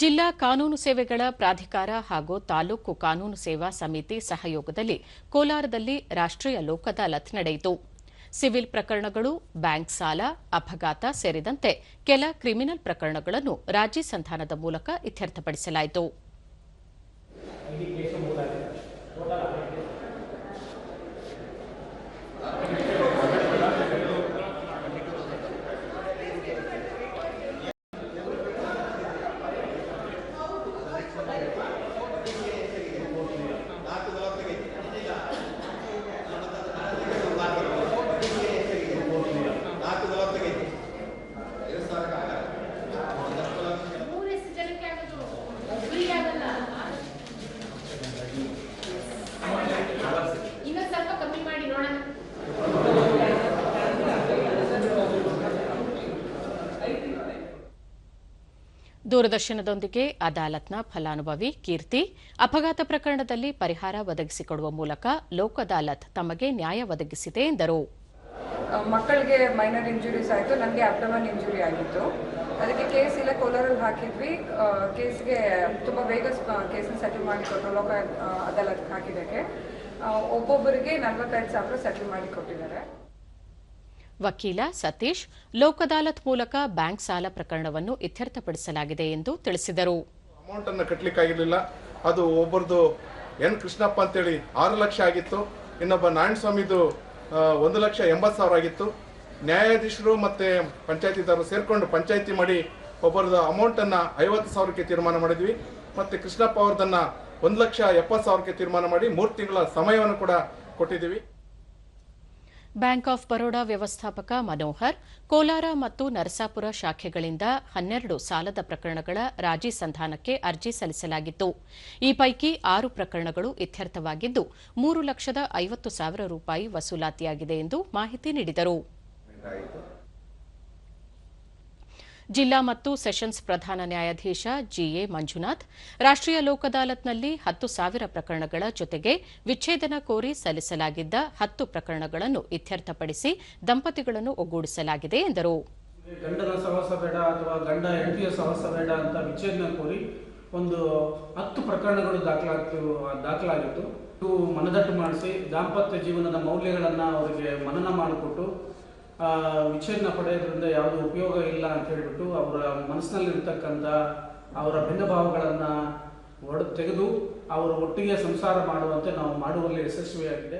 ಜಿಲ್ಲಾ ಕಾನೂನು ಸೇವೆಗಳ ಪ್ರಾಧಿಕಾರ ಹಾಗೂ ತಾಲೂಕು ಕಾನೂನು ಸೇವಾ ಸಮಿತಿ ಸಹಯೋಗದಲ್ಲಿ ಕೋಲಾರದಲ್ಲಿ ರಾಷ್ಟ್ರೀಯ ಲೋಕ ಅದಾಲತ್ ನಡೆಯಿತು. ಸಿವಿಲ್ ಪ್ರಕರಣಗಳು, ಬ್ಯಾಂಕ್ ಸಾಲ, ಅಪಘಾತ ಸೇರಿದಂತೆ ಕೆಲ ಕ್ರಿಮಿನಲ್ ಪ್ರಕರಣಗಳನ್ನು ರಾಜಿ ಸಂಧಾನದ ಮೂಲಕ ಇತ್ಯರ್ಥಪಡಿಸಲಾಯಿತು. ದೂರದರ್ಶನದೊಂದಿಗೆ ಅದಾಲತ್ನ ಫಲಾನುಭವಿ ಕೀರ್ತಿ, ಅಪಘಾತ ಪ್ರಕರಣದಲ್ಲಿ ಪರಿಹಾರ ಒದಗಿಸಿಕೊಡುವ ಮೂಲಕ ಲೋಕ ಅದಾಲತ್ ತಮಗೆ ನ್ಯಾಯ ಒದಗಿಸಿದೆ ಎಂದರು. ಮಕ್ಕಳಿಗೆ ಮೈನರ್ ಇಂಜುರೀಸ್ ಆಯಿತು ನನಗೆ ಅಬ್ಡಮನ್ ಇಂಜುರಿ ಆಗಿತ್ತು. ಅದಕ್ಕೆ ಕೇಸ್ ಇಲ್ಲ, ಕೋಲಾರಲ್ಲಿ ಹಾಕಿದ್ವಿ. ಕೇಸ್ಗೆ ತುಂಬ ಬೇಗ ಕೇಸನ್ನು ಸೆಟಲ್ ಮಾಡಿಕೊಟ್ರು ಲೋಕ ಅದಾಲತ್ ಹಾಕಿದ್ದಕ್ಕೆ. ಒಬ್ಬೊಬ್ಬರಿಗೆ ನಲವತ್ತೈದು ಸಾವಿರ ಸೆಟಲ್ ಮಾಡಿ ಕೊಟ್ಟಿದ್ದಾರೆ ವಕೀಲ ಸತೀಶ್ ಲೋಕದಾಲತ್ ಮೂಲಕ ಬ್ಯಾಂಕ್ ಸಾಲ ಪ್ರಕರಣವನ್ನು ಇತ್ಯರ್ಥಪಡಿಸಲಾಗಿದೆ ಎಂದು ತಿಳಿಸಿದರು. ಅಮೌಂಟ್ ಅನ್ನು ಕಟ್ಟಲಿಕ್ಕಾಗಿರಲಿಲ್ಲ ಅದು ಒಬ್ಬರದು ಎನ್ ಕೃಷ್ಣಪ್ಪ ಅಂತೇಳಿ ಆರು ಲಕ್ಷ ಆಗಿತ್ತು. ಇನ್ನೊಬ್ಬ ನಾರಾಯಣ ಸ್ವಾಮಿದು ಒಂದು ಲಕ್ಷ ಎಂಬತ್ತು ಸಾವಿರ ಆಗಿತ್ತು. ನ್ಯಾಯಾಧೀಶರು ಮತ್ತೆ ಪಂಚಾಯತಿದಾರರು ಸೇರಿಕೊಂಡು ಪಂಚಾಯತಿ ಮಾಡಿ ಒಬ್ಬರದು ಅಮೌಂಟ್ ಅನ್ನ ಐವತ್ತು ಸಾವಿರಕ್ಕೆ ತೀರ್ಮಾನ ಮಾಡಿದ್ವಿ. ಮತ್ತೆ ಕೃಷ್ಣಪ್ಪ ಅವ್ರದನ್ನ ಒಂದು ಲಕ್ಷ ಎಪ್ಪತ್ತು ಸಾವಿರಕ್ಕೆ ತೀರ್ಮಾನ ಮಾಡಿ ಮೂರು ತಿಂಗಳ ಸಮಯವನ್ನು ಕೂಡ ಕೊಟ್ಟಿದ್ದೀವಿ. ಬ್ಯಾಂಕ್ ಆಫ್ ಬರೋಡಾ ವ್ಯವಸ್ಥಾಪಕ ಮನೋಹರ್, ಕೋಲಾರ ಮತ್ತು ನರಸಾಪುರ ಶಾಖೆಗಳಿಂದ ಹನ್ನೆರಡು ಸಾಲದ ಪ್ರಕರಣಗಳ ರಾಜಿ ಸಂಧಾನಕ್ಕೆ ಅರ್ಜಿ ಸಲ್ಲಿಸಲಾಗಿತ್ತು. ಈ ಪೈಕಿ ಆರು ಪ್ರಕರಣಗಳು ಇತ್ಯರ್ಥವಾಗಿದ್ದು, ಮೂರು ಲಕ್ಷದ ಐವತ್ತು ಸಾವಿರ ರೂಪಾಯಿ ವಸೂಲಾತಿಯಾಗಿದೆ ಎಂದು ಮಾಹಿತಿ ನೀಡಿದರು. ಜಿಲ್ಲಾ ಮತ್ತು ಸೆಷನ್ಸ್ ಪ್ರಧಾನ ನ್ಯಾಯಾಧೀಶ ಜಿಎ ಮಂಜುನಾಥ್, ರಾಷ್ಟ್ರೀಯ ಲೋಕ್ ಅದಾಲತ್ನಲ್ಲಿ ಹತ್ತು ಸಾವಿರ ಪ್ರಕರಣಗಳ ಜೊತೆಗೆ ವಿಚ್ಛೇದನ ಕೋರಿ ಸಲ್ಲಿಸಲಾಗಿದ್ದ ಹತ್ತು ಪ್ರಕರಣಗಳನ್ನು ಇತ್ಯರ್ಥಪಡಿಸಿ ದಂಪತಿಗಳನ್ನು ಒಗ್ಗೂಡಿಸಲಾಗಿದೆ ಎಂದರು. ಗಂಡನ ಸಹವಾಸ ಬೇಡ ಅಥವಾ ಗಂಡ ಹೆಂಡತಿಯ ಸಹವಾಸ ಬೇಡ ಅಂತ ವಿಚ್ಛೇದನ ಕೋರಿ ಒಂದು ಹತ್ತು ಪ್ರಕರಣಗಳು ದಾಖಲಾಗ್ತು ದಾಖಲಾಗಿತ್ತು. ಮನದಟ್ಟು ಮಾಡಿಸಿ ದಾಂಪತ್ಯ ಜೀವನದ ಮೌಲ್ಯಗಳನ್ನು ಅವರಿಗೆ ಮನನ ಮಾಡಿಕೊಟ್ಟು ವಿಚ್ಛೇದನ ಪಡೆಯೋದ್ರಿಂದ ಯಾವುದೂ ಉಪಯೋಗ ಇಲ್ಲ ಅಂತ ಹೇಳಿಬಿಟ್ಟು ಅವರ ಮನಸ್ಸಿನಲ್ಲಿರ್ತಕ್ಕಂಥ ಅವರ ಭಿನ್ನಭಾವಗಳನ್ನು ಹೊಡೆದು ತೆಗೆದು ಅವರು ಒಟ್ಟಿಗೆ ಸಂಸಾರ ಮಾಡುವಂತೆ ನಾವು ಮಾಡುವಲ್ಲಿ ಯಶಸ್ವಿಯಾಗಿದೆ.